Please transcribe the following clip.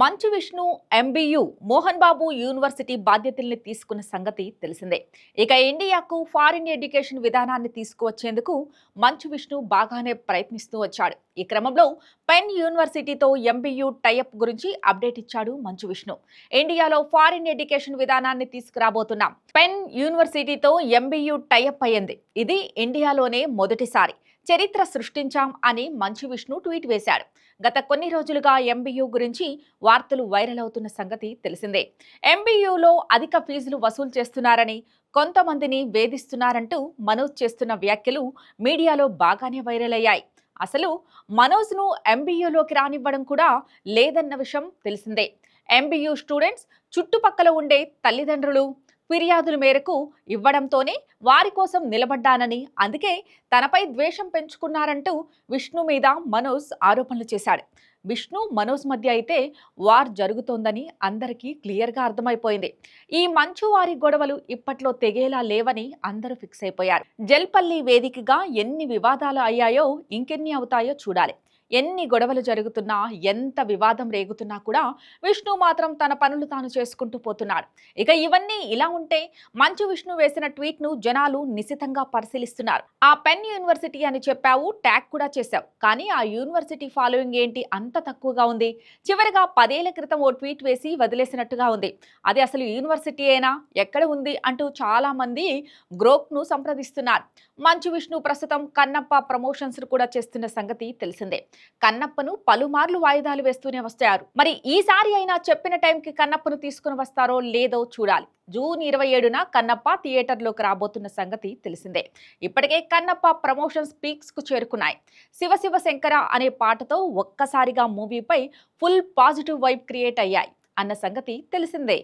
మంచు Vishnu MBU Mohan Babu university బాధ్యతల్ని తీసుకున్న సంగతి తెలిసిందే. ఇక ఇండియాకు ఫారిన్ ఎడ్యుకేషన్ విధానాన్ని తీసుకువచ్చేందుకు మంచు విష్ణు బాగానే ప్రయత్నిస్తూ వచ్చాడు. ఈ క్రమంలో పెన్ యూనివర్సిటీతో ఎంబీయూ టైఅప్ గురించి అప్డేట్ ఇచ్చాడు మంచు విష్ణు. ఇండియాలో ఫారిన్ ఎడ్యుకేషన్ విధానాన్ని తీసుకురాబోతున్నాం. పెన్ యూనివర్సిటీతో ఎంబీయూ టైఅప్ అయ్యింది. ఇది ఇండియాలోనే మొదటిసారి. చరిత్ర సృష్టించాం అని మంచు విష్ణు ట్వీట్ వేశాడు. గత కొన్ని రోజులుగా ఎంబీయూ గురించి వార్తలు వైరల్ అవుతున్న సంగతి తెలిసిందే. ఎంబీయూలో అధిక ఫీజులు వసూలు చేస్తున్నారని కొంతమందిని వేధిస్తున్నారంటూ మనోజ్ చేస్తున్న వ్యాఖ్యలు మీడియాలో బాగానే వైరల్ అయ్యాయి. అసలు మనోజ్ను ఎంబీయూలోకి రానివ్వడం కూడా లేదన్న విషయం తెలిసిందే. ఎంబీయూ స్టూడెంట్స్ చుట్టుపక్కల ఉండే తల్లిదండ్రులు ఫిర్యాదుల మేరకు ఇవ్వడంతోనే వారి కోసం నిలబడ్డానని అందుకే తనపై ద్వేషం పెంచుకున్నారంటూ విష్ణు మీద మనోజ్ ఆరోపణలు చేశాడు. విష్ణు మనోజ్ మధ్య అయితే వార్ జరుగుతోందని అందరికీ క్లియర్గా అర్థమైపోయింది. ఈ మంచు వారి గొడవలు ఇప్పట్లో తెగేలా లేవని అందరూ ఫిక్స్ అయిపోయారు. జల్పల్లి వేదికగా ఎన్ని వివాదాలు అయ్యాయో ఇంకెన్ని అవుతాయో చూడాలి. ఎన్ని గొడవలు జరుగుతున్నా ఎంత వివాదం రేగుతున్నా కూడా విష్ణు మాత్రం తన పనులు తాను చేసుకుంటూ పోతున్నాడు. ఇక ఇవన్నీ ఇలా ఉంటే మంచు విష్ణు వేసిన ట్వీట్ను జనాలు నిశితంగా పరిశీలిస్తున్నారు. ఆ పెన్ యూనివర్సిటీ అని చెప్పావు ట్యాగ్ కూడా చేశావు. కానీ ఆ యూనివర్సిటీ ఫాలోయింగ్ ఏంటి? అంత తక్కువగా ఉంది. చివరిగా పదేళ్ళ క్రితం ఓ ట్వీట్ వేసి వదిలేసినట్టుగా ఉంది. అది అసలు యూనివర్సిటీ అయినా ఎక్కడ ఉంది? అంటూ చాలా మంది గ్రోక్ను సంప్రదిస్తున్నారు. మంచు విష్ణు ప్రస్తుతం కన్నప్ప ప్రమోషన్స్ కూడా చేస్తున్న సంగతి తెలిసిందే. కన్నప్పను పలుమార్లు వాయిదాలు వేస్తూనే వస్తారు. మరి ఈసారి అయినా చెప్పిన టైంకి కన్నప్పను తీసుకుని వస్తారో లేదో చూడాలి. జూన్ ఇరవై ఏడున కన్నప్ప థియేటర్లోకి రాబోతున్న సంగతి తెలిసిందే. ఇప్పటికే కన్నప్ప ప్రమోషన్స్ పీక్స్కు చేరుకున్నాయి. శివ శివ శంకర అనే పాటతో ఒక్కసారిగా మూవీపై ఫుల్ పాజిటివ్ వైబ్ క్రియేట్ అయ్యాయి అన్న సంగతి తెలిసిందే.